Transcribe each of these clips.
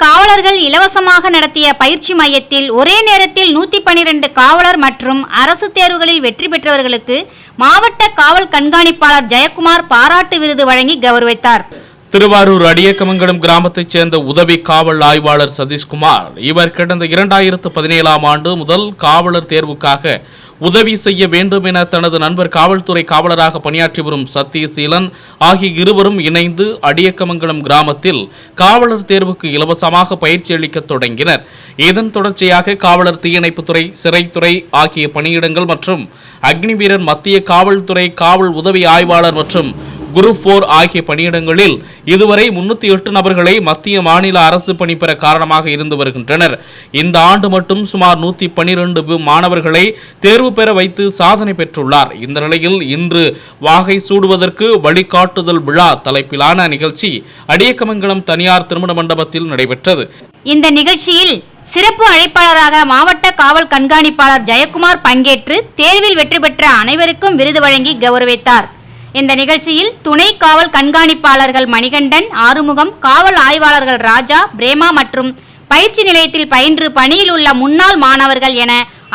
காவலர்கள் இலவசமாக நடத்திய பயிற்சி மையத்தில் ஒரே நேரத்தில் நூற்றி பனிரெண்டு காவலர் மற்றும் அரசு தேர்வுகளில் வெற்றி பெற்றவர்களுக்கு மாவட்ட காவல் கண்காணிப்பாளர் ஜெயக்குமார் பாராட்டு விருது வழங்கி கௌரவித்தார். திருவாரூர் அடியக்கமங்கலம் கிராமத்தைச் சேர்ந்த உதவி காவல் ஆய்வாளர் சதீஷ்குமார் இவர் கடந்த இரண்டாயிரத்து பதினேழாம் ஆண்டு முதல் காவலர் தேர்வுக்காக உதவி செய்ய வேண்டும் என தனது நண்பர் காவல்துறை காவலராக பணியாற்றி வரும் சத்யசீலன் ஆகிய இருவரும் இணைந்து அடியக்கமங்கலம் கிராமத்தில் காவலர் தேர்வுக்கு இலவசமாக பயிற்சி அளிக்க தொடங்கினர். இதன் தொடர்ச்சியாக காவலர் தீயணைப்புத்துறை சிறைத்துறை ஆகிய பணியிடங்கள் மற்றும் அக்னிவீரர் மத்திய காவல்துறை காவல் உதவி ஆய்வாளர் மற்றும் குரூப் போர் ஆகிய பணியிடங்களில் இதுவரை முன்னூத்தி எட்டு நபர்களை மத்திய மாநில அரசு பணி பெற காரணமாக இருந்து வருகின்றனர். இந்த ஆண்டு மட்டும் சுமார் நூத்தி பனிரெண்டு மாணவர்களை தேர்வு பெற வைத்து சாதனை பெற்றுள்ளார். இந்த நிலையில் இன்று வாகை சூடுவதற்கு வழிகாட்டுதல் விழா தலைப்பிலான நிகழ்ச்சி அடியக்கமங்கலம் தனியார் திருமண மண்டபத்தில் நடைபெற்றது. இந்த நிகழ்ச்சியில் சிறப்பு அழைப்பாளராக மாவட்ட காவல் கண்காணிப்பாளர் ஜெயக்குமார் பங்கேற்று தேர்வில் வெற்றி பெற்ற அனைவருக்கும் விருது வழங்கி கௌரவித்தார். இந்த நிகழ்ச்சியில் துணை காவல் கண்காணிப்பாளர்கள் மணிகண்டன் ஆறுமுகம் காவல் ஆய்வாளர்கள் ராஜா பிரேமா மற்றும் பயிற்சி நிலையத்தில் பயின்று பணியில் உள்ள முன்னாள் மாணவர்கள் என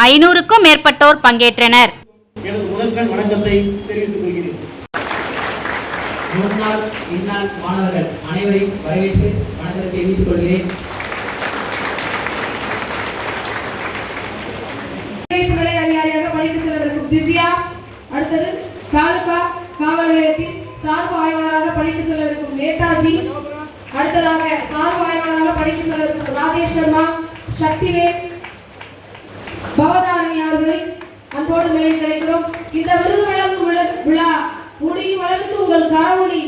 ஐநூறுக்கும் மேற்பட்டோர் பங்கேற்றனர். முன்னாள் மாணவர்கள் அனைவரையும் வரவேற்று வணக்கத்தை தெரிவித்துக் கொள்கிறேன். செல்லவிருக்கும் அடுத்ததாக சார்பு ஆய்வாளராக பணிக்கு செல்வதற்கு ராஜேஷ் சர்மா சக்திவேல் பவதாரணி அவர்களை அன்போடு மேலே கிடைக்கிறோம் இந்த விருது வழங்கும் விழா- முடியும் அளவுக்கு உங்கள் கரவொலி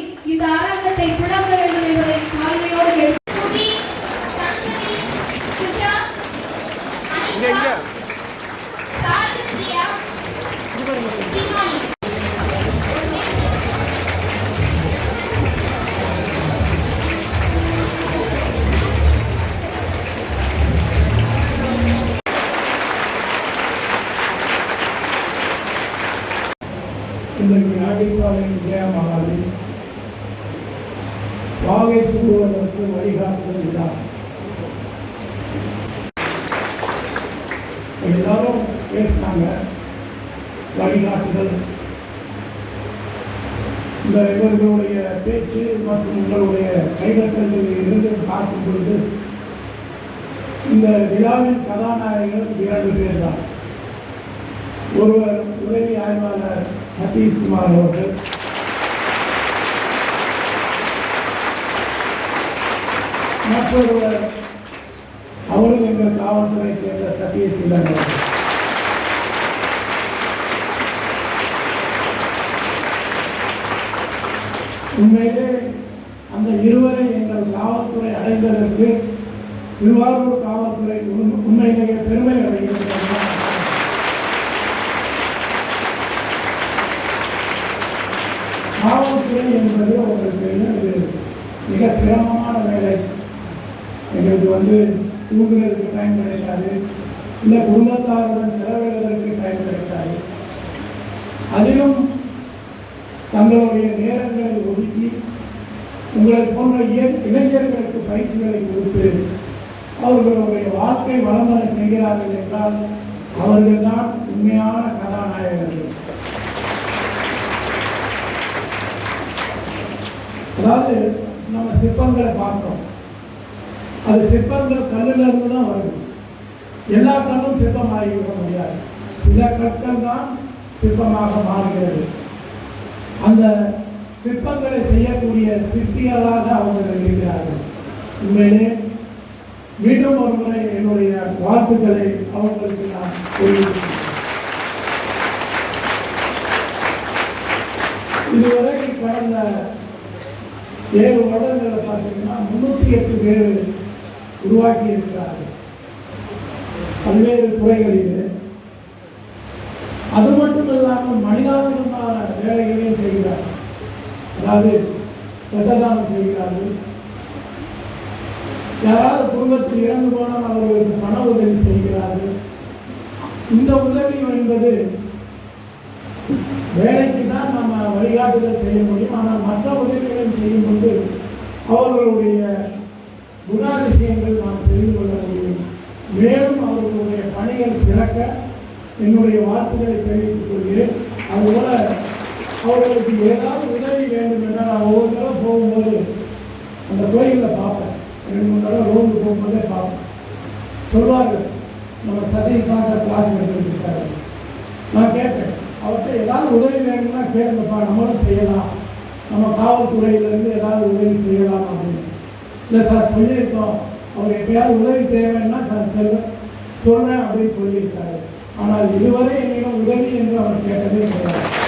நாடிப்பாளையம் நாட்டிற்காலின் வாகை சூடுவதற்கு வழிகாட்டுதல். விழா எல்லாரும் பேசினாங்க வழிகாட்டுதல் இந்த இவர்களுடைய பேச்சு மற்றும் உங்களுடைய கைதட்டங்கள் இருந்து பார்க்கும் பொழுது இந்த விழாவின் கதாநாயகர் இரண்டு பேர் தான் ஒருவர் உதவி ஆய்வாளர் சதீஷ்குமார் அவர்கள். மற்றொருவர் அவரும் எங்கள் காவல்துறை சேர்ந்த சதீஷ் அவர்கள். உண்மையிலே அந்த இருவரை எங்கள் காவல்துறை அடைந்ததற்கு திருவாரூர் காவல்துறை உண்மையிலேயே பெருமை அடைகிறது. காவல்துறை என்பது அவர்களுக்கு தெரியும் இது மிக சிரமமான வேலை. எங்களுக்கு வந்து தூங்குறதுக்கு டைம் கிடைக்காது. இல்லை குடும்பத்தாருடன் செலவிடுவதற்கு டைம் கிடைக்காது. அதிலும் தங்களுடைய நேரங்களை ஒதுக்கி உங்களை போன்ற இளைஞர்களுக்கு பயிற்சிகளை கொடுத்து அவர்களுடைய வாழ்க்கை வளமர செய்கிறார்கள் என்றால் அவர்கள்தான் உண்மையான கதாநாயகர்கள். அதாவது நம்ம சிற்பங்களை பார்க்கிறோம். அது சிற்பங்கள் கல்லில் இருந்து தான் வருது. எல்லா கல்லும் சிற்பமாகி இருக்க முடியாது. சில கற்கள் தான் சிற்பமாக மாறுகிறது. அந்த சிற்பங்களை செய்யக்கூடிய சிற்பிகளாக அவர்கள் இருக்கிறார்கள். உண்மையிலே மீண்டும் ஒரு முறை என்னுடைய வாழ்த்துக்களை அவங்களுக்கு நான் தெரிவிக்கிறேன் இதுவரை கடந்த ஏழு வருடங்களில் பார்த்தீங்கன்னா முன்னூற்றி எட்டு பேர் உருவாக்கி இருக்கிறார்கள் பல்வேறு துறைகளில். அது மட்டும் இல்லாமல் மனிதாபிதமான வேலைகளையும் செய்கிறார்கள். அதாவது ரத்ததானம் செய்கிறார்கள். யாராவது குடும்பத்தில் இறந்து போனால் அவர்களுக்கு பண உதவி செய்கிறார்கள். இந்த உதவி என்பது வேலை தான் நம்ம வழிகாட்டுதல் செய்ய முடியும். ஆனால் மற்ற உதவிகளையும் செய்யும்போது அவர்களுடைய குணாதிசயங்கள் நாம் தெரிந்து கொள்ள முடியும். மேலும் அவர்களுடைய பணிகள் சிறக்க என்னுடைய வார்த்தைகளை தெரிவித்துக் கொள்கிறேன். அதுபோல அவர்களுக்கு ஏதாவது உதவி வேண்டும் என்றால் நான் ஒவ்வொரு தடவை போகும்போது அந்த கோயிலில் பார்ப்பேன். ரெண்டு மூணு தடவை ரோந்து போகும்போதே பார்ப்பேன். சொல்வார்கள் நம்ம சதீஷ் தான் சார் கிளாஸ் எடுத்துருக்காரு நான் கேட்பேன் அவர்கிட்ட ஏதாவது உதவி வேணும்னா கேளுங்கப்பா நம்மளும் செய்யலாம். நம்ம காவல்துறையிலேருந்து ஏதாவது உதவி செய்யலாம் அப்படின்னு. இல்லை சார் சொல்லியிருக்கோம். அவர் எப்பயாவது உதவி தேவைன்னா சார் சொல்ல சொல்கிறேன் அப்படின்னு சொல்லியிருக்காரு. ஆனால் இதுவரை என்னிடம் உதவி என்று அவர் கேட்டதே கிடையாது.